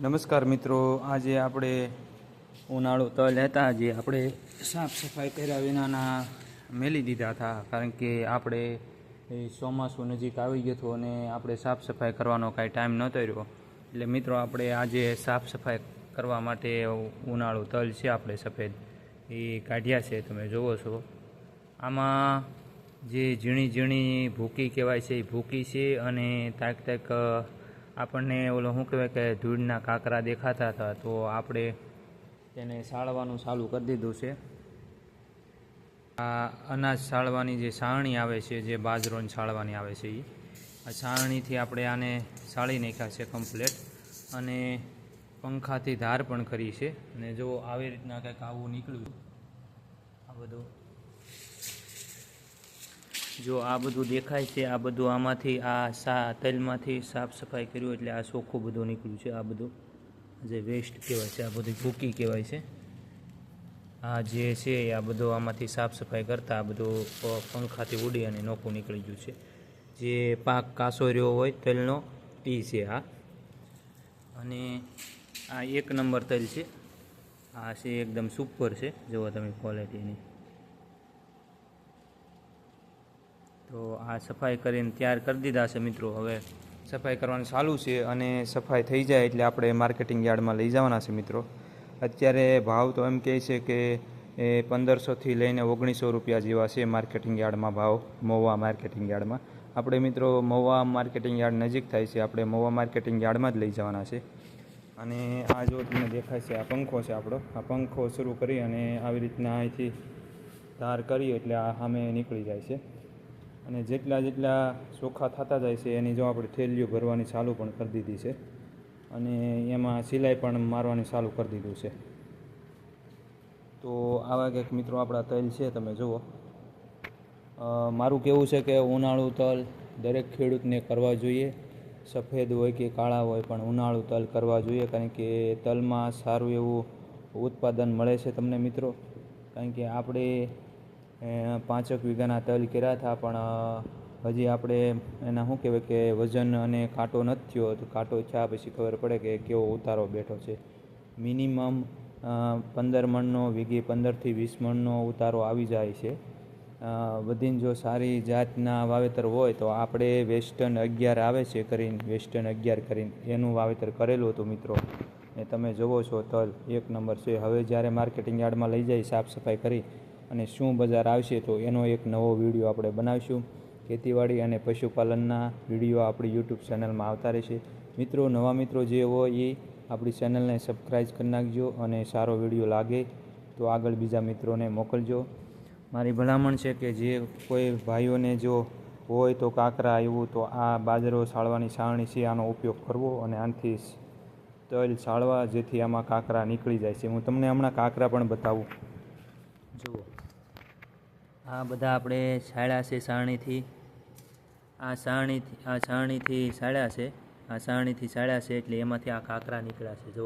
નમસ્કાર મિત્રો, આજે આપણે ઉનાળો તલ હતા, જે આપણે સાફ સફાઈ કર્યા વિનાના મેલી દીધા હતા, કારણ કે આપણે ચોમાસું નજીક આવી ગયું હતું અને આપણે સાફ સફાઈ કરવાનો કાંઈ ટાઈમ નહોતો રહ્યો. એટલે મિત્રો, આપણે આજે સાફ સફાઈ કરવા માટે ઉનાળો તલ છે આપણે સફેદ, એ કાઢ્યા છે, તમે જુઓ છો. આમાં જે ઝીણી ઝીણી ભૂકી કહેવાય છે, એ ભૂકી છે અને તાક તાક આપણને ઓલો શું કહેવાય કે ધૂળના કાંકરા દેખાતા હતા, તો આપણે તેને સાળવાનું ચાલુ કરી દીધું છે. આ અનાજ સાળવાની જે સારણી આવે છે, જે બાજરોની સાળવાની આવે છે એ આ સારણીથી આપણે આને સાળી નાખ્યા છે કમ્પ્લેટ અને પંખાથી ધાર પણ કરી છે. અને જો આવી રીતના કંઈક આવું નીકળ્યું, આ બધું જો આ બધું દેખાય છે, આ બધું આમાંથી, આ સા તેલમાંથી સાફ સફાઈ કર્યું એટલે આ ચોખ્ખું બધું નીકળ્યું છે, આ બધું. જે વેસ્ટ કહેવાય છે, આ બધું ભૂકી કહેવાય છે. આ જે છે, આ બધું આમાંથી સાફ સફાઈ કરતાં આ બધું પંખાથી ઉડી અને નોખું નીકળી ગયું છે. જે પાક કાસો રહ્યો હોય તેલનો એ છે આ. અને આ એક નંબર તેલ છે. આ છે એકદમ સુપર છે. જુઓ તમે ક્વોલિટીની તો આ સફાઈ કરીને તૈયાર કરી દીધા છે મિત્રો હવે. સફાઈ કરવાનું ચાલુ છે અને સફાઈ થઈ જાય એટલે આપણે માર્કેટિંગ યાર્ડમાં લઈ જવાના છે મિત્રો. અત્યારે ભાવ તો એમ કહે છે કે એ પંદરસોથી લઈને ઓગણીસો રૂપિયા જેવા છે માર્કેટિંગ યાર્ડમાં ભાવ મહુવા માર્કેટિંગ યાર્ડમાં. આપણે મિત્રો મહુવા માર્કેટિંગ યાર્ડ નજીક થાય છે, આપણે મહુવા માર્કેટિંગ યાર્ડમાં જ લઈ જવાના છે. અને આ જો તમને દેખાય છે, આ પંખો છે આપણો. આ પંખો શરૂ કરી અને આવી રીતના અહીંથી ધાર કરીએ એટલે આ સામે નીકળી જાય છે. અને જેટલા જેટલા ચોખ્ખા થતા જાય છે, એની જો આપણે થેલીઓ ભરવાની ચાલુ પણ કરી દીધી છે. અને એમાં સિલાઈ પણ મારવાની ચાલુ કરી દીધું છે. તો આવા કંઈક મિત્રો આપણા તલ છે, તમે જુઓ. મારું કહેવું છે કે ઉનાળુ તલ દરેક ખેડૂતને કરવા જોઈએ. સફેદ હોય કે કાળા હોય, પણ ઉનાળુ તલ કરવા જોઈએ, કારણ કે તલમાં સારું એવું ઉત્પાદન મળે છે તમને મિત્રો. કારણ કે આપણે પાંચેક વીઘાના તલ કર્યા હતા, પણ હજી આપણે એના શું કહેવાય કે વજન અને કાંટો નથી થયો, તો કાંટો થયા પછી ખબર પડે કે કેવો ઉતારો બેઠો છે. મિનિમમ પંદર મણનો વીઘે પંદરથી વીસ મણનો ઉતારો આવી જાય છે. બધીને જો સારી જાતના વાવેતર હોય તો આપણે વેસ્ટર્ન અગિયાર આવે છે કરીને, વેસ્ટર્ન અગિયાર કરીને એનું વાવેતર કરેલું હતું મિત્રો. એ તમે જુઓ છો તલ એક નંબર છે. હવે જ્યારે માર્કેટિંગ યાર્ડમાં લઈ જાય, સાફ સફાઈ કરી અને શું બજાર આવશે તો એનો એક નવો વીડિયો આપણે બનાવીશું. ખેતીવાડી અને પશુપાલનના વીડિયો આપણી યુટ્યુબ ચેનલમાં આવતા રહેશે. મિત્રો, નવા મિત્રો જે હોય એ આપણી ચેનલને સબસ્ક્રાઈબ કરી નાખજો અને સારો વીડિયો લાગે તો આગળ બીજા મિત્રોને મોકલજો. મારી ભલામણ છે કે જે કોઈ ભાઈઓને જો હોય તો કાંકરા એવું, તો આ બાજરો સાળવાની સારણી છે, આનો ઉપયોગ કરવો અને આનાથી તલ સાળવા જેથી આમાં કાંકરા નીકળી જાય છે. હું તમને હમણાં કાંકરા પણ બતાવું. આ બધા આપણે સાળ્યા છે સારણીથી. આ સારણીથી આ સારણીથી સાળ્યા છે. આ સારણીથી સાળ્યા છે એટલે એમાંથી આ કાંકરા નીકળ્યા છે. જો